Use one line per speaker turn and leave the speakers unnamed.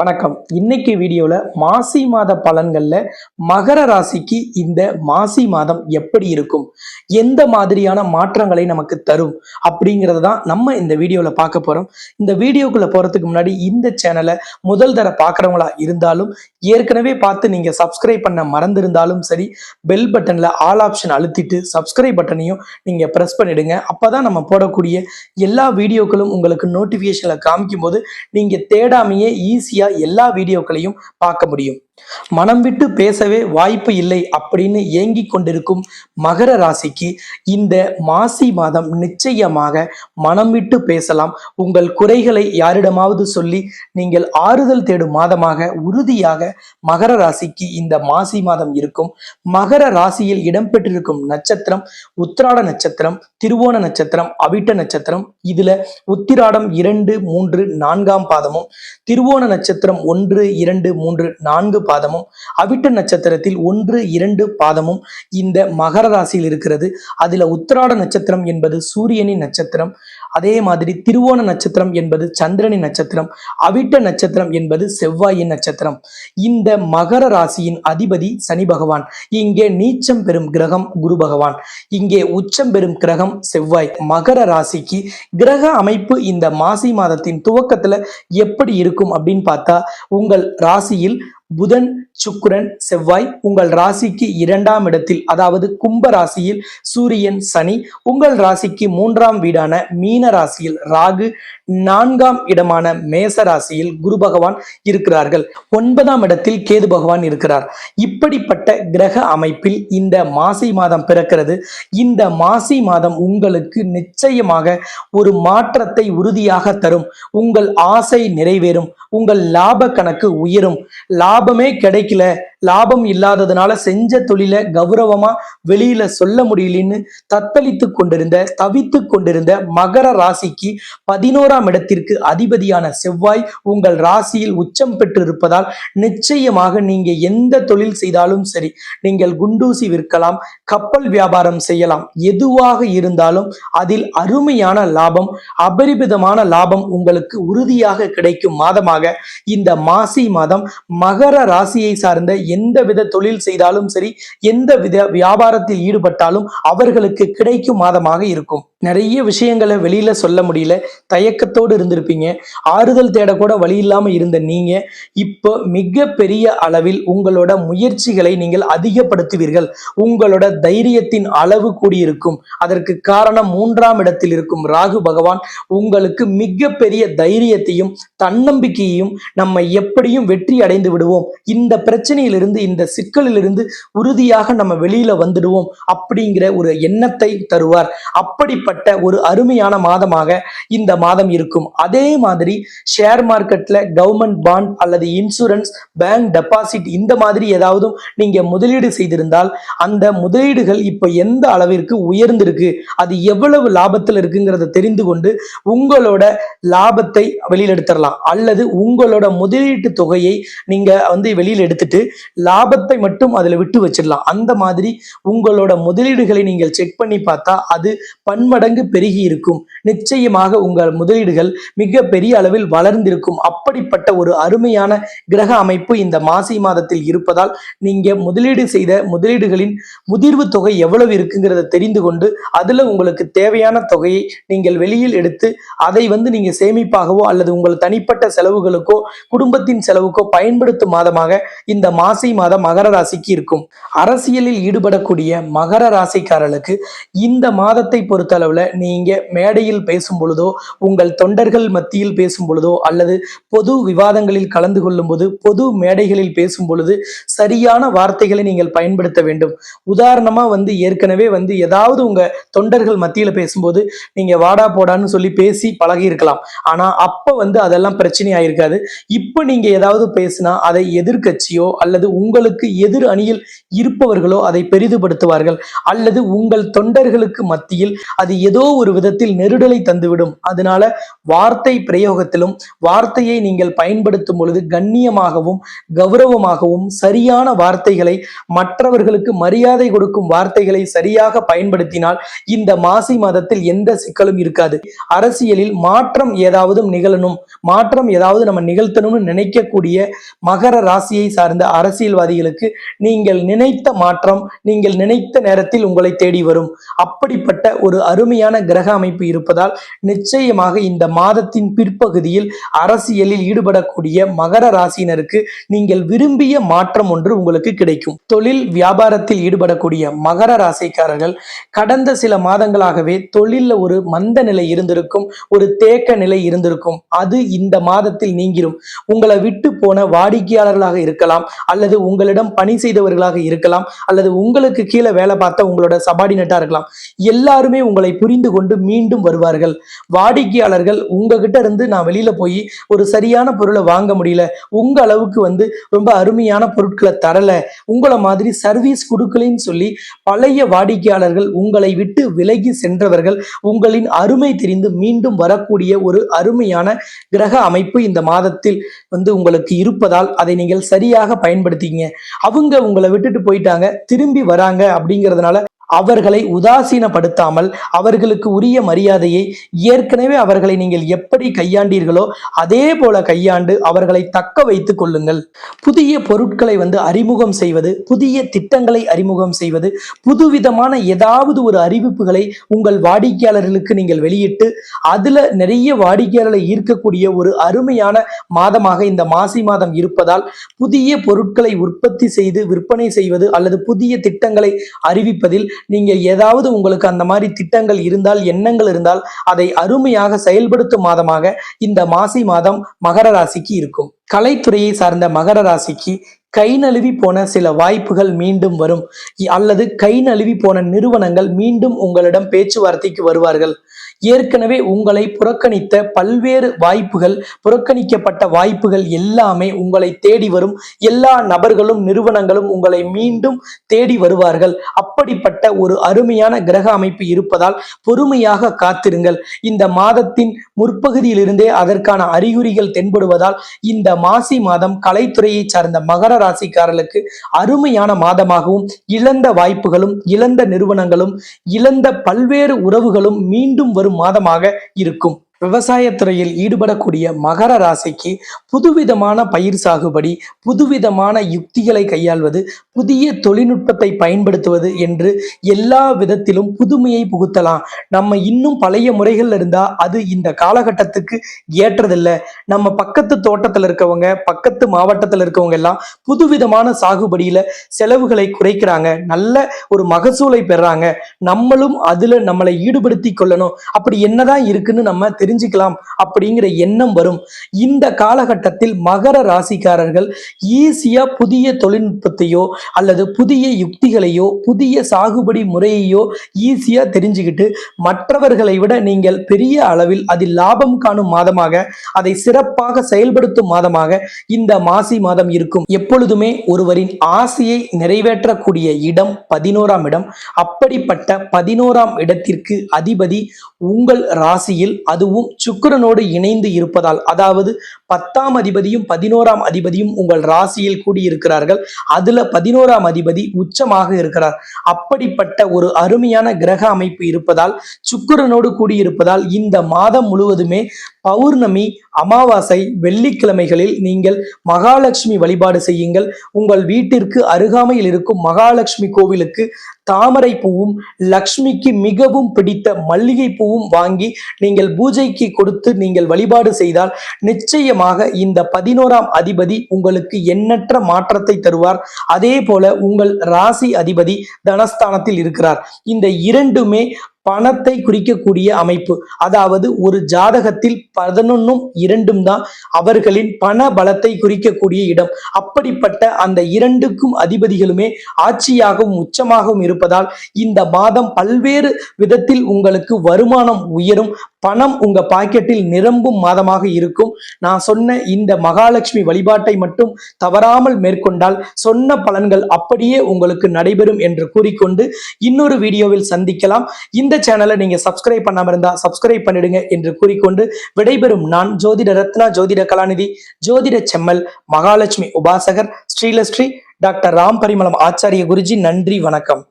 வணக்கம். இன்னைக்கு வீடியோவில் மாசி மாத பலன்களில் மகர ராசிக்கு இந்த மாசி மாதம் எப்படி இருக்கும்? எந்த மாதிரியான மாற்றங்களை நமக்கு தரும்? அப்படிங்கிறது தான் நம்ம இந்த வீடியோவில் பார்க்க போகிறோம் இந்த வீடியோக்குள்ளே போகிறதுக்கு முன்னாடி இந்த சேனலை முதல் தர பார்க்குறவங்களா இருந்தாலும் ஏற்கனவே பார்த்து நீங்கள் சப்ஸ்கிரைப் பண்ண மறந்திருந்தாலும் சரி பெல் பட்டனில் ஆல் ஆப்ஷன் அழுத்திட்டு சப்ஸ்கிரைப் பட்டனையும் நீங்கள் ப்ரெஸ் பண்ணிடுங்க. அப்போ தான் நம்ம போடக்கூடிய எல்லா வீடியோக்களும் உங்களுக்கு நோட்டிஃபிகேஷனில் காமிக்கும் போது நீங்கள் தேடாமையே ஈஸியாக எல்லா வீடியோக்களையும் பார்க்க முடியும். மனம் விட்டு பேசவே வாய்ப்பு இல்லை அப்படின்னு ஏங்கிக் கொண்டிருக்கும் மகர ராசிக்கு இந்த மாசி மாதம் நிச்சயமாக மனம் விட்டு பேசலாம். உங்கள் குறைகளை யாரிடமாவது சொல்லி நீங்கள் ஆறுதல் தேடும் மாதமாக உறுதியாக மகர ராசிக்கு இந்த மாசி மாதம் இருக்கும். மகர ராசியில் இடம்பெற்றிருக்கும் நட்சத்திரம் உத்திராட நட்சத்திரம் திருவோண நட்சத்திரம் அவிட்ட நட்சத்திரம். இதுல உத்திராடம் இரண்டு மூன்று நான்காம் பாதமும் திருவோண நட்சத்திரம் ஒன்று இரண்டு மூன்று நான்கு பாதமும் அவிட்ட நட்சத்திரத்தில் ஒன்று இரண்டு பாதமும் இந்த மகர ராசியில் இருக்கிறது. அதுல உத்திராட நட்சத்திரம் என்பது சூரியனின் நட்சத்திரம். அதே மாதிரி திருவோண நட்சத்திரம் என்பது சந்திரனின் நட்சத்திரம். அவிட்ட நட்சத்திரம் என்பது செவ்வாயின் நட்சத்திரம். இந்த மகர ராசியின் அதிபதி சனி பகவான். இங்கே நீச்சம் பெறும் கிரகம் குரு பகவான். இங்கே உச்சம் பெறும் கிரகம் செவ்வாய். மகர ராசிக்கு கிரக அமைப்பு இந்த மாசி மாதத்தின் துவக்கத்துல எப்படி இருக்கும் அப்படின்னு பார்த்தா உங்கள் ராசியில் புதன் சுக்கிரன் செவ்வாய் உங்கள் ராசிக்கு இரண்டாம் இடத்தில் அதாவது கும்ப ராசியில் சூரியன் சனி உங்கள் ராசிக்கு மூன்றாம் வீடான மீன ராசியில் ராகு நான்காம் இடமான மேச ராசியில் குரு பகவான் இருக்கிறார்கள். ஒன்பதாம் இடத்தில் கேது பகவான் இருக்கிறார். இப்படிப்பட்ட கிரக அமைப்பில் இந்த மாசி மாதம் பிறக்கிறது. இந்த மாசி மாதம் உங்களுக்கு நிச்சயமாக ஒரு மாற்றத்தை உறுதியாக தரும். உங்கள் ஆசை நிறைவேறும். உங்கள் லாப கணக்கு உயரும். லாபமே கிடைக்கல. லாபம் இல்லாததுனால செஞ்ச தொழிலை கௌரவமா வெளியில சொல்ல முடியலன்னு தத்தளித்து கொண்டிருந்த தவித்து கொண்டிருந்த மகர ராசிக்கு பதினோராம் மூன்றாம் இடத்திற்கு அதிபதியான செவ்வாய் உங்கள் ராசியில் உச்சம் பெற்று இருப்பதால் நிச்சயமாக நீங்க எந்த தொழில் செய்தாலும் சரி நீங்கள் குண்டூசி விற்கலாம் கப்பல் வியாபாரம் செய்யலாம். எதுவாக இருந்தாலும் அதில் அருமையான லாபம் அபரிமிதமான லாபம் உங்களுக்கு உறுதியாக கிடைக்கும் மாதமாக. இந்த மாசி மாதம் மகர ராசியை சார்ந்த எந்த வித தொழில் செய்தாலும் சரி எந்த வித வியாபாரத்தில் ஈடுபட்டாலும் அவர்களுக்கு கிடைக்கும் மாதமாக இருக்கும். நிறைய விஷயங்களை வெளியில சொல்ல முடியல. தயக்க ஏக்கத்தோடு இருந்திருப்பீங்க. ஆறுதல் தேட கூட வழி இல்லாமல் இருந்த நீங்க இப்போ மிக பெரிய அளவில் உங்களோட முயற்சிகளை நீங்கள் அதிகப்படுத்துவீர்கள். உங்களோட தைரியத்தின் அளவு கூடியிருக்கும். அதற்கு காரணம் மூன்றாம் இடத்தில் இருக்கும் ராகு பகவான். உங்களுக்கு மிக பெரிய தைரியத்தையும் தன்னம்பிக்கையையும் நம்ம எப்படியும் வெற்றி அடைந்து விடுவோம். இந்த பிரச்சனையிலிருந்து இந்த சிக்கலிலிருந்து உறுதியாக நம்ம வெளியில வந்துடுவோம் அப்படிங்கிற ஒரு எண்ணத்தை தருவார். அப்படிப்பட்ட ஒரு அருமையான மாதமாக இந்த மாதம் இருக்கும். அதே மாதிரி ஷேர் மார்க்கெட்ல கவர்மெண்ட் பாண்ட் அல்லது இன்சூரன்ஸ் பேங்க் டெபாசிட் இந்த மாதிரி ஏதாவது நீங்க முதலீடு செய்திருந்தால் அந்த முதலீடுகள் இப்ப எந்த அளவிற்கு உயர்ந்திருக்கு அது எவ்வளவு லாபத்தில் இருக்குங்கிறத தெரிந்து கொண்டு உங்களோட லாபத்தை வெளியில் எடுத்துடலாம். அல்லது உங்களோட முதலீட்டு தொகையை நீங்க வந்து வெளியில் எடுத்துட்டு லாபத்தை மட்டும் அதுல விட்டு வச்சிடலாம். அந்த மாதிரி உங்களோட முதலீடுகளை நீங்கள் செக் பண்ணி பார்த்தா அது பன்மடங்கு பெருகி இருக்கும். நிச்சயமாக உங்கள் முதலீடு முதலீடுகள் மிக பெரிய அளவில் வளர்ந்திருக்கும். அப்படிப்பட்ட ஒரு அருமையான கிரக அமைப்பு இந்த மாசி மாதத்தில் இருப்பதால் நீங்க முதலீடு செய்த முதலீடுகளின் முதிர்வு தொகை எவ்வளவு இருக்குங்கிறத தெரிந்து கொண்டு அதுல உங்களுக்கு தேவையான தொகையை நீங்கள் வெளியில் எடுத்து அதை வந்து நீங்க சேமிப்பாகவோ அல்லது உங்கள் தனிப்பட்ட செலவுகளுக்கோ குடும்பத்தின் செலவுக்கோ பயன்படுத்தும் மாதமாக இந்த மாசி மாதம் மகர ராசிக்கு இருக்கும். அரசியலில் ஈடுபடக்கூடிய மகர ராசிக்காரர்களுக்கு இந்த மாதத்தை பொறுத்தளவுல நீங்க மேடையில் பேசும் பொழுதோ உங்கள் தொண்டர்கள் மத்தியில் பேசும் பொழுதோ அல்லது பொது விவாதங்களில் கலந்து கொள்ளும் போது பொது மேடைகளில் பேசும் பொழுது சரியான வார்த்தைகளை நீங்கள் பயன்படுத்த வேண்டும். உதாரணமா வந்து ஏற்கனவே வந்து ஏதாவது உங்க தொண்டர்கள் மத்தியில பேசும்போது நீங்க வாடா போடான்னு சொல்லி பேசி பழகி இருக்கலாம் ஆனா அப்ப வந்து அதெல்லாம் பிரச்சனை ஆயிருக்காது இப்போ நீங்க ஏதாவது பேசினா அதை எதிர்க்கட்சியோ அல்லது உங்களுக்கு எதிர் அணியில் இருப்பவர்களோ அதை பெரிதுபடுத்துவார்கள். அல்லது உங்கள் தொண்டர்களுக்கு மத்தியில் அது ஏதோ ஒரு விதத்தில் நெருடலை தந்துவிடும். அதனால வார்த்தை பிரயோகத்திலும் வார்த்தையை நீங்கள் பயன்படுத்தும் பொழுது கண்ணியமாகவும் கௌரவமாகவும் சரியான வார்த்தைகளை மற்றவர்களுக்கு மரியாதை கொடுக்கும் வார்த்தைகளை சரியாக பயன்படுத்தினால் இந்த மாசி மாதத்தில் எந்த சிக்கலும் இருக்காது. அரசியலில் மாற்றம் ஏதாவது நிகழணும். மாற்றம் ஏதாவது நம்ம நிகழ்த்தணும்னு நினைக்கக்கூடிய மகர ராசியை சார்ந்த அரசியல்வாதிகளுக்கு நீங்கள் நினைத்த மாற்றம் நீங்கள் நினைத்த நேரத்தில் உங்களை தேடி வரும். அப்படிப்பட்ட ஒரு அருமையான கிரக அமைப்பு இருப்பதால் நிச்சயமாக இந்த மாதத்தின் பிற்பகுதியில் அரசியலில் ஈடுபடக்கூடிய மகர ராசியினருக்கு நீங்கள் விரும்பிய மாற்றம் ஒன்று உங்களுக்கு கிடைக்கும். தொழில் வியாபாரத்தில் ஈடுபடக்கூடிய மகர ராசிக்காரர்கள் கடந்த சில மாதங்களாகவே தொழில்ல ஒரு மந்த நிலை இருந்திருக்கும் ஒரு தேக்க நிலை இருந்திருக்கும். அது இந்த மாதத்தில் நீங்கிரும். உங்களை விட்டு போன வாடிக்கையாளர்களாக இருக்கலாம் அல்லது உங்களிடம் பணி செய்தவர்களாக இருக்கலாம் அல்லது உங்களுக்கு கீழே வேலை பார்த்த உங்களோட சபார்டினேட்டா இருக்கலாம். எல்லாருமே உங்களை புரிந்து கொண்டு மீண்டும் வருவார்கள். வாடிக்கையாளர்கள் உங்ககிட்ட இருந்து நான் வெளியில போய் ஒரு சரியான பொருளை வாங்க முடியல. உங்க அளவுக்கு வந்து ரொம்ப அருமையான பொருட்களை தரல. உங்களை மாதிரி சர்வீஸ் கொடுக்கலன்னு சொல்லி பழைய வாடிக்கையாளர்கள் உங்களை விட்டு விலகி சென்றவர்கள் உங்களின் அருமை தெரிந்து மீண்டும் வரக்கூடிய ஒரு அருமையான கிரக அமைப்பு இந்த மாதத்தில் வந்து உங்களுக்கு இருப்பதால் அதை நீங்கள் சரியாக பயன்படுத்திங்க அவங்க உங்களை விட்டுட்டு போயிட்டாங்க. திரும்பி வராங்க அப்படிங்கிறதுனால அவர்களை உதாசீனப்படுத்தாமல் அவர்களுக்கு உரிய மரியாதையை ஏற்கனவே அவர்களை நீங்கள் எப்படி கையாண்டீர்களோ அதே போல கையாண்டு அவர்களை தக்க வைத்துக் கொள்ளுங்கள். புதிய பொருட்களை வந்து அறிமுகம் செய்வது புதிய திட்டங்களை அறிமுகம் செய்வது புதுவிதமான ஏதாவது ஒரு அறிவிப்புகளை உங்கள் வாடிக்கையாளர்களுக்கு நீங்கள் வெளியிட்டு அதுல நிறைய வாடிக்கையாளர்களை ஈர்க்கக்கூடிய ஒரு அருமையான மாதமாக இந்த மாசி மாதம் இருப்பதால் புதிய பொருட்களை உற்பத்தி செய்து விற்பனை செய்வது அல்லது புதிய திட்டங்களை அறிவிப்பதில் நீங்க ஏதாவது உங்களுக்கு அந்த மாதிரி திட்டங்கள் இருந்தால் எண்ணங்கள் இருந்தால் அதை அருமையாக செயல்படுத்தும் மாதமாக இந்த மாசி மாதம் மகர ராசிக்கு இருக்கும். கலைத்துறையை சார்ந்த மகர ராசிக்கு கை நழுவி போன சில வாய்ப்புகள் மீண்டும் வரும். அல்லது கை நழுவி போன நிறுவனங்கள் மீண்டும் உங்களிடம் பேச்சுவார்த்தைக்கு வருவார்கள். ஏற்கனவே உங்களை புறக்கணித்த பல்வேறு வாய்ப்புகள் புறக்கணிக்கப்பட்ட வாய்ப்புகள் எல்லாமே உங்களை தேடி வரும். எல்லா நபர்களும் நிறுவனங்களும் உங்களை மீண்டும் தேடி வருவார்கள். அப்படிப்பட்ட ஒரு அருமையான கிரக அமைப்பு இருப்பதால் பொறுமையாக காத்திருங்கள். இந்த மாதத்தின் முற்பகுதியிலிருந்தே அதற்கான அறிகுறிகள் தென்படுவதால் இந்த மாசி மாதம் கலைத்துறையை சார்ந்த மகர ராசிக்காரர்களுக்கு அருமையான மாதமாகவும் இழந்த வாய்ப்புகளும் இழந்த நிறுவனங்களும் இழந்த பல்வேறு உறவுகளும் மீண்டும் வரும் மாதமாக இருக்கும். விவசாயத்துறையில் ஈடுபடக்கூடிய மகர ராசிக்கு புதுவிதமான பயிர் சாகுபடி புதுவிதமான யுக்திகளை கையாள்வது புதிய தொழில்நுட்பத்தை பயன்படுத்துவது என்று எல்லா விதத்திலும் புதுமையை புகுத்தலாம். நம்ம இன்னும் பழைய முறைகள்ல இருந்தா அது இந்த காலகட்டத்துக்கு ஏற்றதில்லை. நம்ம பக்கத்து தோட்டத்துல இருக்கவங்க பக்கத்து மாவட்டத்துல இருக்கவங்க எல்லாம் புதுவிதமான சாகுபடியில செலவுகளை குறைக்கிறாங்க. நல்ல ஒரு மகசூலை பெறாங்க. நம்மளும் அதுல நம்மளை ஈடுபடுத்தி கொள்ளணும். அப்படி என்னதான் இருக்குன்னு நம்ம தெரிஞ்சுக்கலாம் அப்படிங்கிற எண்ணம் வரும். இந்த காலகட்டத்தில் மகர ராசிக்காரர்கள் ஈஸியா புதிய தொழில்நுட்பத்தையோ அல்லது புதிய யுக்திகளையோ புதிய சாகுபடி முறையையோ ஈஸியா தெரிஞ்சுக்கிட்டு மற்றவர்களை விட நீங்கள் பெரிய அளவில் அதில் லாபம் காணும் மாதமாக அதை சிறப்பாக செயல்படுத்தும் மாதமாக இந்த மாசி மாதம் இருக்கும். எப்பொழுதுமே ஒருவரின் ஆசையை நிறைவேற்றக்கூடிய இடம் பதினோராம் இடம். அப்படிப்பட்ட பதினோராம் இடத்திற்கு அதிபதி உங்கள் ராசியில் அதுவும் சுக்கிரனோடு இணைந்து இருப்பதால் அதாவது பத்தாம் அதிபதியும் பதினோராம் அதிபதியும் உங்கள் ராசியில் கூடியிருக்கிறார்கள். அதுல பதினோராம் அதிபதி உச்சமாக இருக்கிறார். அப்படிப்பட்ட ஒரு அருமையான கிரக அமைப்பு இருப்பதால் சுக்கரனோடு கூடியிருப்பதால் இந்த மாதம் முழுவதுமே பௌர்ணமி அமாவாசை வெள்ளிக்கிழமைகளில் நீங்கள் மகாலட்சுமி வழிபாடு செய்யுங்கள். உங்கள் வீட்டிற்கு அருகாமையில் இருக்கும் மகாலட்சுமி கோவிலுக்கு தாமரை பூவும் லக்ஷ்மிக்கு மிகவும் பிடித்த மல்லிகை பூவும் வாங்கி நீங்கள் பூஜைக்கு கொடுத்து நீங்கள் வழிபாடு செய்தால் நிச்சயமாக இந்த பதினோராம் அதிபதி உங்களுக்கு எண்ணற்ற மாற்றத்தை தருவார். அதே போல உங்கள் ராசி அதிபதி தனஸ்தானத்தில் இருக்கிறார். இந்த இரண்டுமே பணத்தை குறிக்கக்கூடிய அமைப்பு. அதாவது ஒரு ஜாதகத்தில் பதினொன்னும் இரண்டும் தான் அவர்களின் பண பலத்தை குறிக்கக்கூடிய இடம். அப்படிப்பட்ட அந்த இரண்டுக்கும் அதிபதிகளுமே ஆட்சியாகவும் உச்சமாகவும் இருப்பதால் இந்த மாதம் பல்வேறு விதத்தில் உங்களுக்கு வருமானம் உயரும். பணம் உங்க பாக்கெட்டில் நிரம்பும் மாதமாக இருக்கும். நான் சொன்ன இந்த மகாலட்சுமி வழிபாட்டை மட்டும் தவறாமல் மேற்கொண்டால் சொன்ன பலன்கள் அப்படியே உங்களுக்கு நடைபெறும் என்று கூறிக்கொண்டு இன்னொரு வீடியோவில் சந்திக்கலாம். இந்த சேனலை நீங்க சப்ஸ்கிரைப் பண்ணாம இருந்தா சப்ஸ்கிரைப் பண்ணிடுங்க என்று கூறிக்கொண்டு விடைபெறும் நான் ஜோதிட ரத்னா ஜோதிட கலாநிதி ஜோதிட செம்மல் மகாலட்சுமி உபாசகர் ஸ்ரீலஸ்ரீ டாக்டர் ராம் பரிமளம் ஆச்சாரிய குருஜி. நன்றி வணக்கம்.